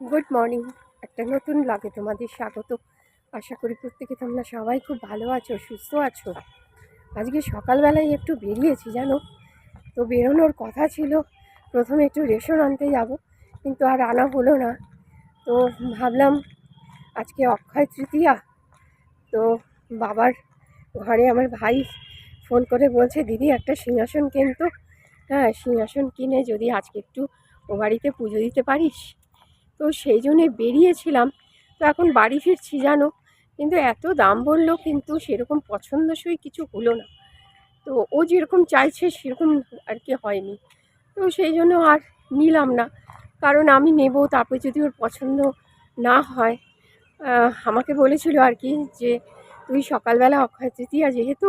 Good morning একটা নতুন লাগে তোমাদের স্বাগত। আশা করি প্রত্যেকে তোমরা সবাই খুব ভালো আছো, সুস্থ আছো। আজকে সকালবেলায় একটু বেরিয়েছি, জানো? তো বেরোনোর কথা ছিল। প্রথমে একটু রেশন আনতে যাব, কিন্তু আর আনা হলো না। তো ভাবলাম, আজকে অক্ষয় তৃতীয়া। তো বাবার ঘরে আমার ভাই ফোন করে বলছে, দিদি, একটা সিংহাসন কিনতো হ্যাঁ সিংহাসন কিনে যদি আজকে একটু ও বাড়িতে পুজো দিতে পারিস? তো সেই জন্যে বেরিয়েছিলাম। তো এখন বাড়ি ফিরছি, জানো? কিন্তু এত দাম বলল কিন্তু সেরকম পছন্দসই কিছু হলো না। তো ও যেরকম চাইছে সেরকম আর কি হয়নি। তো সেই জন্য আর নিলাম না। কারণ আমি নেব, তারপরে যদি ওর পছন্দ না হয় আমাকে বলেছিল আর কি যে, তুই সকালবেলা অক্ষয় তৃতীয়া যেহেতু,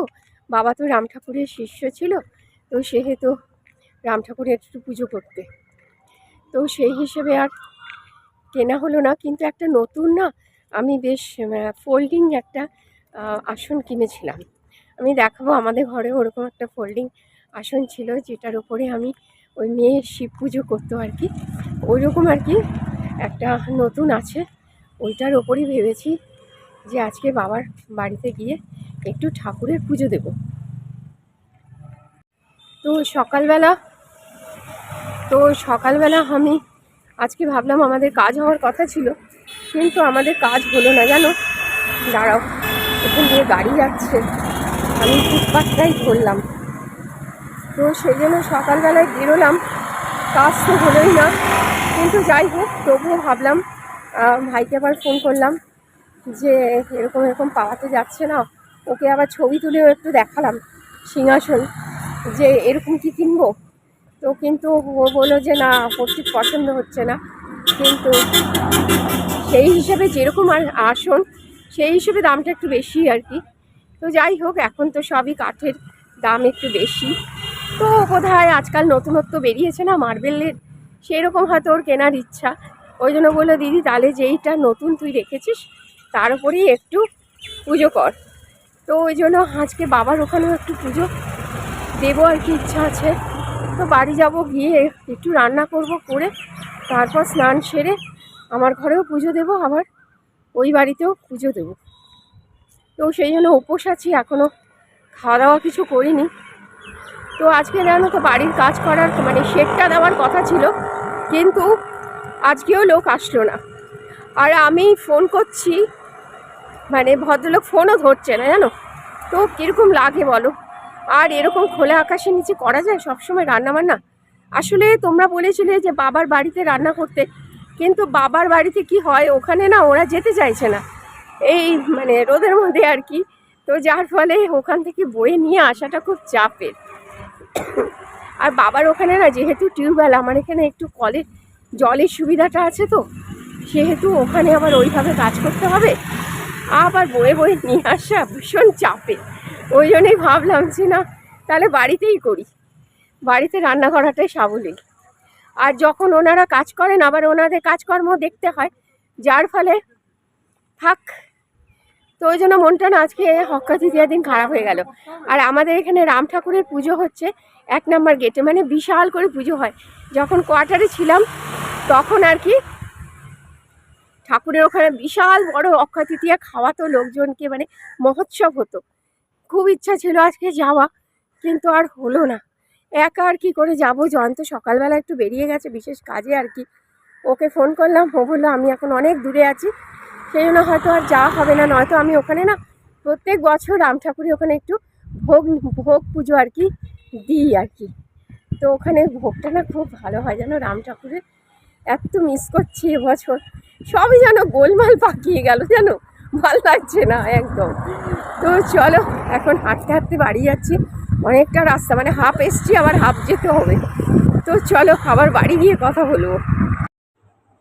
বাবা তো রাম ঠাকুরের শিষ্য ছিল, তো সেহেতু রাম ঠাকুরের একটু পুজো করতে। তো সেই হিসেবে আর কেনা হলো না, কিন্তু একটা নতুন না আমি বেশ ফোল্ডিং একটা আসন কিনেছিলাম। আমি দেখাবো, আমাদের ঘরে ওরকম একটা ফোল্ডিং আসন ছিল যেটার উপরে আমি ওই মেয়ে শিব পুজো করতো আর কি ওই রকম আর কি একটা নতুন আছে, ওইটার ওপরই ভেবেছি যে আজকে বাবার বাড়িতে গিয়ে একটু ঠাকুরের পুজো দেব। তো সকালবেলা তো সকালবেলা আমি আজকে ভাবলাম আমাদের কাজ হওয়ার কথা ছিল, কিন্তু আমাদের কাজ হলো না, জানো? দাঁড়াও, এখান দিয়ে গাড়ি যাচ্ছে। আমি ফুটপাথটাই ধরলাম। তো সেই জন্য সকালবেলায় বেরোলাম। কাজ তো হলোই না, কিন্তু যাই হোক, তবুও ভাবলাম ভাইকে আবার ফোন করলাম যে এরকম এরকম পাওয়াতে যাচ্ছে না, ওকে আবার ছবি তুলেও একটু দেখালাম, সিংহাসন, যে এরকম কি কিনবো? তো কিন্তু ও বলল যে না ওর পছন্দ হচ্ছে না। কিন্তু সেই হিসাবে যেরকম আর আসন, সেই হিসেবে দামটা একটু বেশি আর কি। তো যাই হোক, এখন তো সবই কাঠের দাম একটু বেশি। তো বোধহয় আজকাল নতুনত্ব বেরিয়েছে না মার্বেলের? সেই রকম হয়তো ওর কেনার ইচ্ছা। ওই জন্য বলল, দিদি, তাহলে যেইটা নতুন তুই রেখেছিস, তার উপরেই একটু পুজো কর। তো ওই জন্য আজকে বাবার ওখানেও একটু পুজো দেবো আর কি ইচ্ছা আছে। তো বাড়ি যাব গিয়ে, একটু রান্না করব করে, তারপর স্নান সেরে আমার ঘরেও পুজো দেব আবার, ওই বাড়িতেও পুজো দেব। তো সেই জন্য উপোস আছি এখনও খাওয়া দাওয়া কিছু করিনি। তো আজকে জানো তো বাড়ির কাজ করার মানে শেডটা দেওয়ার কথা ছিল, কিন্তু আজকেও লোক আসলো না। আর আমি ফোন করছি মানে ভদ্রলোক ফোনও ধরছে না, জানো? তো কীরকম লাগে বলো? আর এরকম খোলা আকাশের নিচে করা যায় সবসময় রান্না বান্না আসলে তোমরা বলেছিলে যে বাবার বাড়িতে রান্না করতে, কিন্তু বাবার বাড়িতে কি হয়? ওখানে না ওরা যেতে চাইছে না। এই মানে রোদের মধ্যে আর কি। তো যার ফলে ওখান থেকে বয়ে নিয়ে আসাটা খুব চাপের। আর বাবার ওখানে না যেহেতু টিউবওয়েল, আমার এখানে একটু কলের জলের সুবিধাটা আছে তো, সেহেতু ওখানে আবার ওইভাবে কাজ করতে হবে। আবার বয়ে বয়ে নিয়ে আসা ভীষণ চাপে ওই জন্যই ভাবলাম যে না, তাহলে বাড়িতেই করি। বাড়িতে রান্না করাটাই সাবলীল। আর যখন ওনারা কাজ করেন, আবার ওনাদের কাজকর্ম দেখতে হয়, যার ফলে থাক, তো ওই জন্য মনটা না আজকে হক্কা তৃতীয় দিন খারাপ হয়ে গেল। আর আমাদের এখানে রাম ঠাকুরের পুজো হচ্ছে এক নাম্বার গেটে মানে বিশাল করে পুজো হয়। যখন কোয়ার্টারে ছিলাম, তখন আর কি ঠাকুরের ওখানে বিশাল বড় অক্ষয় তৃতীয়া খাওয়াতো লোকজনকে মানে মহোৎসব হতো। খুব ইচ্ছা ছিল আজকে যাওয়া, কিন্তু আর হলো না। একা আর কি করে যাব? জয়ন্ত সকালবেলা একটু বেরিয়ে গেছে, বিশেষ কাজে আর কি। ওকে ফোন করলাম, ও বলল, আমি এখন অনেক দূরে আছি, সেই জন্য হয়তো আর যাওয়া হবে না, নয়তো আমি ওখানে না, প্রত্যেক বছর রাম ঠাকুরের ওখানে একটু ভোগ ভোগ পুজো আর কি দিই আর কি। তো ওখানে ভোগটা না খুব ভালো হয় যেন রাম ঠাকুরের এত মিস করছি এবছর সবই যেন গোলমাল পাকিয়ে গেল, জানো? ভালো লাগছে না একদম। তো চলো এখন হাঁটতে হাঁটতে বাড়ি যাচ্ছি। অনেকটা রাস্তা মানে হাফ এসছি আবার হাফ যেতে হবে। তো চলো আবার বাড়ি গিয়ে কথা বলব।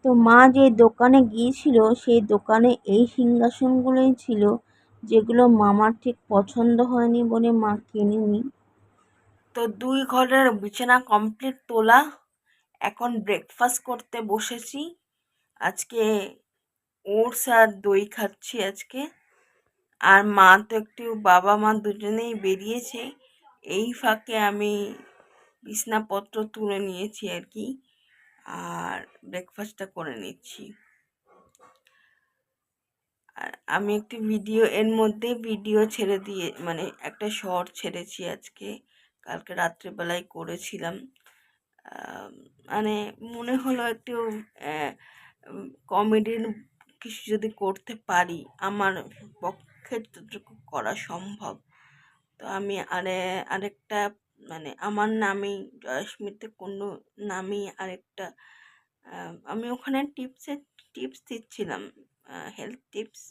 তো মা যে দোকানে গিয়েছিল সেই দোকানে এই সিংহাসনগুলোই ছিল যেগুলো মামার ঠিক পছন্দ হয়নি বলে মা কেনেনি। তো দুই ঘরের বিছানা কমপ্লিট তোলা। এখন ব্রেকফাস্ট করতে বসেছি। আজকে ওটস আর দই খাচ্ছি আজকে। আর মা তো একটু, বাবা, মা দুজনেই বেরিয়েছে। এই ফাঁকে আমি বিছনাপত্র তুলে নিয়েছি আর কি। আর ব্রেকফাস্টটা করে নিচ্ছি। আর আমি একটি ভিডিও এর মধ্যে ভিডিও ছেড়ে দিয়ে মানে একটা শর্ট ছেড়েছি আজকে। কালকে রাত্রেবেলায় করেছিলাম। মানে মনে হলো একটু কমেডির কিছু যদি করতে পারি, আমার পক্ষে যতটুকু করা সম্ভব। তো আমি আরে, আরেকটা মানে আমার নামেই জয়স্মিতে কোনো নামেই আরেকটা আমি ওখানে টিপসের টিপস দিচ্ছিলাম হেলথ টিপস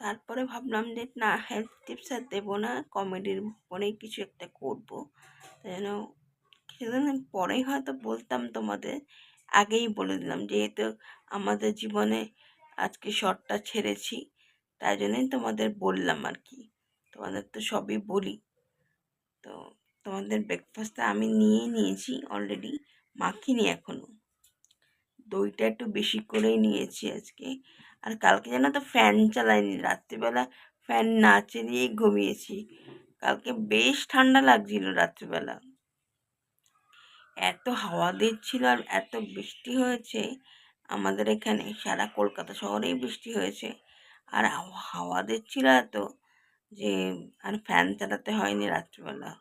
তারপরে ভাবলাম যে না হেলথ টিপস আর দেবো না, কমেডির উপরেই কিছু একটা করব। তাই জন্য কিছুদিন পরেই হয়তো বলতাম তোমাদের, আগেই বলে দিলাম। যেহেতু আমাদের জীবনে আজকে শর্টটা ছেড়েছি, তাই জন্যই তোমাদের বললাম আর কি। তোমাদের তো সবই বলি। তো তোমাদের ব্রেকফাস্টটা আমি নিয়ে নিয়েছি অলরেডি মাখিনি এখনও দইটা একটু বেশি করেই নিয়েছি আজকে। আর কালকে যেন তো ফ্যান চালাইনি, রাত্রিবেলা ফ্যান না চালিয়েই ঘুমিয়েছি। কালকে বেশ ঠান্ডা লাগছিল রাত্রিবেলা। এত হাওয়া দিচ্ছিল আর এত বৃষ্টি হয়েছে। আমাদের এখানে সারা কলকাতা শহরেই বৃষ্টি হয়েছে। আর হাওয়া- দিচ্ছিল এত যে, আর ফ্যান চালাতে হয়নি রাত্রিবেলা।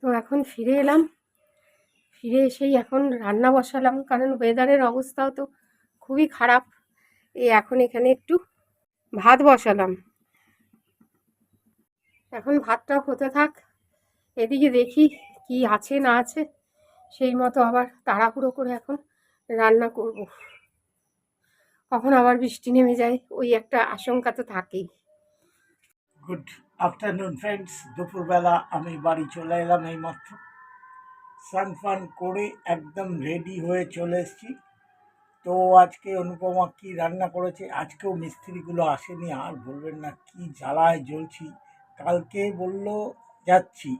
তো এখন ফিরে এলাম। ফিরে এসেই এখন রান্না বসালাম, কারণ ওয়েদারের অবস্থাও তো খুবই খারাপ। এই এখন এখানে একটু ভাত বসালাম। এখন ভাতটা হতে থাক, এদিকে দেখি কি আছে না আছে, সেই মতো আবার তাড়াহুড়ো করে এখন রান্না করব। কখন আবার বৃষ্টি নেমে যায়, ওই একটা আশঙ্কা তো থাকেই। গুড আফটারনুন ফ্রেন্ডস দুপুরবেলা আমি বাড়ি চলে এলাম এইমাত্র। স্নান ফান করে একদম রেডি হয়ে চলে এসেছি। তো আজকে অনুপমা কি রান্না করেছে? আজকেও মিস্ত্রিগুলো আসেনি, আর বলবেন না কি জ্বালায় জ্বলছি। কালকে বলল যাচ্ছি,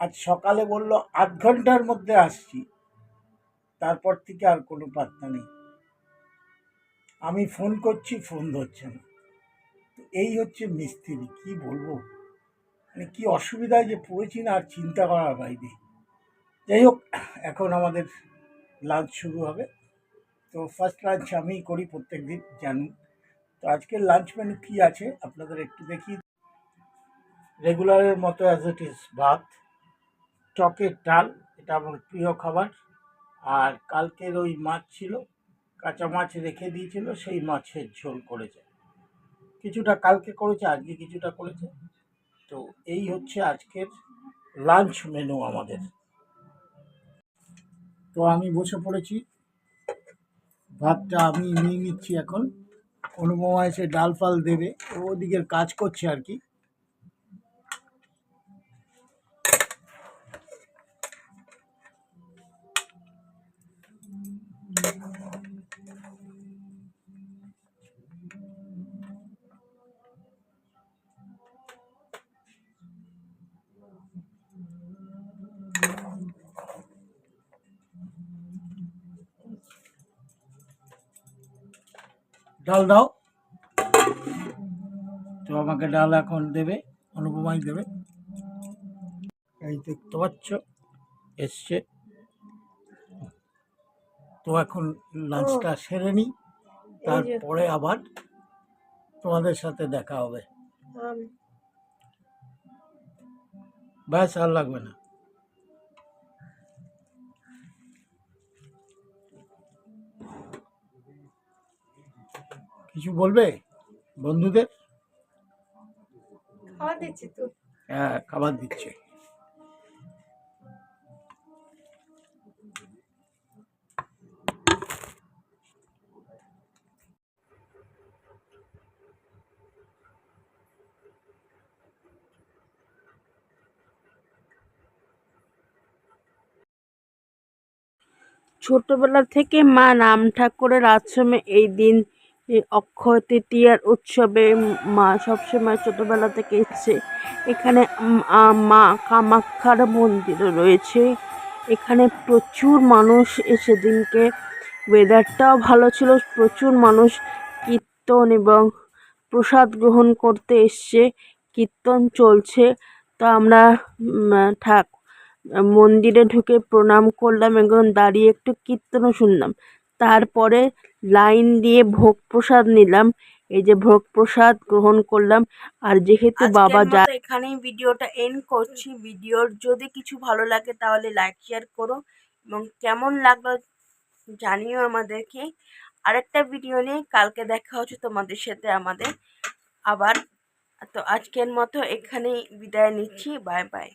আজ সকালে বলল আধ ঘণ্টার মধ্যে আসছি। তারপর থেকে আর কোনো পাত্তা নেই। আমি ফোন করছি, ফোন ধরছে না। তো এই হচ্ছে মিস্ত্রি, কি বলব? মানে কি অসুবিধায় যে পড়েছি না, আর চিন্তা করার বাইরে। যাই হোক, এখন আমাদের লাঞ্চ শুরু হবে। তো ফার্স্ট লাঞ্চ আমিই করি প্রত্যেক দিন জানেন তো আজকের লাঞ্চ মেনু কী আছে? আপনাদের একটু দেখি রেগুলারের মতো অ্যাজ ইট ইজ ভাত, টকের ডাল, এটা আমার প্রিয় খাবার। আর কালকের ওই মাছ ছিল, কাঁচা মাছ রেখে দিয়েছিল, সেই মাছের ঝোল করেছে। কিছুটা কালকে করেছে, আজকে কিছুটা করেছে। তো এই হচ্ছে আজকের লাঞ্চ মেনু আমাদের। তো আমি বসে পড়েছি। ভাতটা আমি নিয়ে নিচ্ছি এখন। অনুপমা এসে ডাল ফাল দেবে। ওদিকের কাজ করছে আর কি। ডাল দাও। তো আমাকে ডাল এখন দেবে অনুপমাই দেবে। এই দেখতে পাচ্ছ এসছে। তো এখন লাঞ্চটা সেরে নিই তারপরে আবার তোমাদের সাথে দেখা হবে। ব্যাস আর লাগবে না। কিছু বলবে বন্ধুদের? দিচ্ছি তো। হ্যাঁ খাবার দিচ্ছে। ছোটবেলা থেকে মা রাম ঠাকুরের আশ্রমে এই দিন এই অক্ষয় তৃতীয়ার উৎসবে মা সবসময় ছোটোবেলা থেকে এসছে। এখানে মা কামাখ্যার মন্দিরও রয়েছে। এখানে প্রচুর মানুষ এসে দিনকে ওয়েদারটাও ভালো ছিল। প্রচুর মানুষ কীর্তন এবং প্রসাদ গ্রহণ করতে এসছে। কীর্তন চলছে। তো আমরা ঠাক, মন্দিরে ঢুকে প্রণাম করলাম এবং দাঁড়িয়ে একটু কীর্তনও শুনলাম। তারপরে লাইন দিয়ে ভোগ প্রসাদ নিলাম। এই যে ভোগ প্রসাদ গ্রহণ করলাম। আর যেহেতু বাবা যা এখানেই ভিডিওটা এন্ড করছি। ভিডিওর যদি কিছু ভালো লাগে তাহলে লাইক শেয়ার করো। এবং কেমন লাগল জানিও আমাদেরকে। আরেকটা ভিডিও নিয়ে কালকে দেখা হচ্ছে তোমাদের সাথে আমাদের। আবার তো আজকের মতো এখানেই বিদায় নিচ্ছি। Bye bye